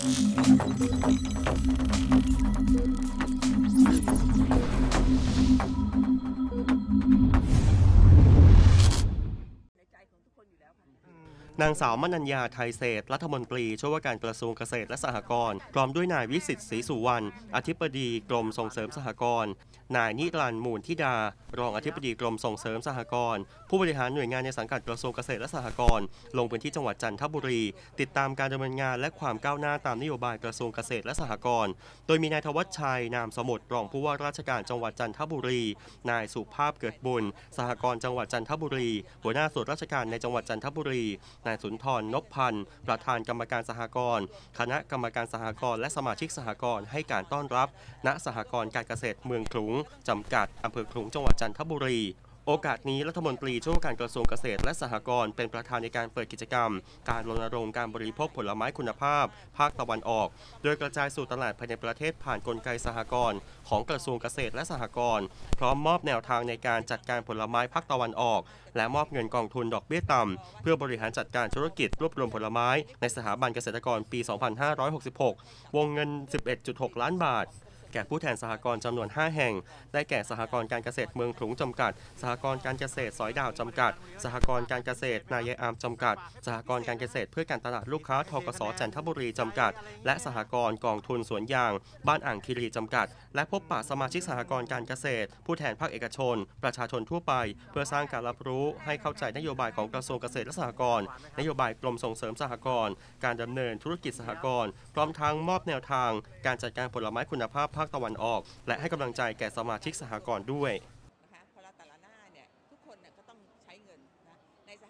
Thank you. นางสาวมนัญญาไทยเศรษฐรัฐมนตรีช่วยว่าการกระทรวงเกษตรและสหกรณ์พร้อมด้วยนายวิสิตศรีสุวรรณอธิบดีกรมส่งเสริมสหกรณ์นายนิรันดร์มูลธิดา รองอธิบดีกรมส่งเสริมสหกรณ์ผู้บริหารหน่วยงานในสังกัดกระทรวงเกษตรและสหกรณ์ลงพื้นที่จังหวัดจันทบุรี ติดตามการดำเนินงานและความก้าวหน้าตามนโยบายกระทรวงเกษตรและสหกรณ์โดยมีนายธวัชชัยนามสมุทรรองผู้ว่าราชการจังหวัดจันทบุรี นายสุภาพเกิดบุญ สหกรณ์จังหวัดจันทบุรี หัวหน้าส่วนราชการในจังหวัดจันทบุรีนายสุนทรนพพันธ์ประธานกรรมการสหกรณ์คณะกรรมการสหกรณ์และสมาชิกสหกรณ์ให้การต้อนรับ ณสหกรณ์การเกษตรเมืองขลุงจำกัดอำเภอขลุงจังหวัดจันทบุรี โอกาสนี้รัฐมนตรีช่วยวการกระทรวงเกษตรและสหกรณ์เป็นประธานในการเปิดกิจกรรม การรณรงค์การบริโภคผลไม้คุณภาพ ภาคตะวันออก โดยกระจายสู่ตลาดภายในประเทศผ่านกลไกสหกรณ์ของกระทรวงเกษตรและสหกรณ์พร้อมมอบแนวทางในการจัดการผลไม้ภาคตะวันออก และมอบเงินกองทุนดอกเบี้ยต่ำเพื่อบริหารจัดการธุรกิจรวบรวมผลไม้ ในสถาบันเกษตรกรปี 2566 วงเงิน 11.6 ล้านบาท แก่ผู้แทนสหกรณ์จำนวน 5 แห่ง ได้แก่สหกรณ์การเกษตรเมืองขลุงจำกัด สหกรณ์การเกษตรสอยดาวจำกัด สหกรณ์การเกษตรนายยอามจำกัด สหกรณ์การเกษตรเพื่อการตลาดลูกค้าทกสจันทบุรีจำกัด และสหกรณ์กองทุนสวนยาง บ้านอ่างคีรีจำกัด และพบปะสมาชิกสหกรณ์การเกษตร ผู้แทนภาคเอกชน ประชาชนทั่วไป เพื่อสร้างการรับรู้ให้เข้าใจนโยบายของกระทรวงเกษตรและสหกรณ์นโยบายกรมส่งเสริมสหกรณ์การดำเนินธุรกิจสหกรณ์พร้อมทั้งมอบแนวทาง การจัดการผลไม้คุณภาพภาคตะวันออก และให้กำลังใจแก่สมาชิกสหกรณ์ด้วย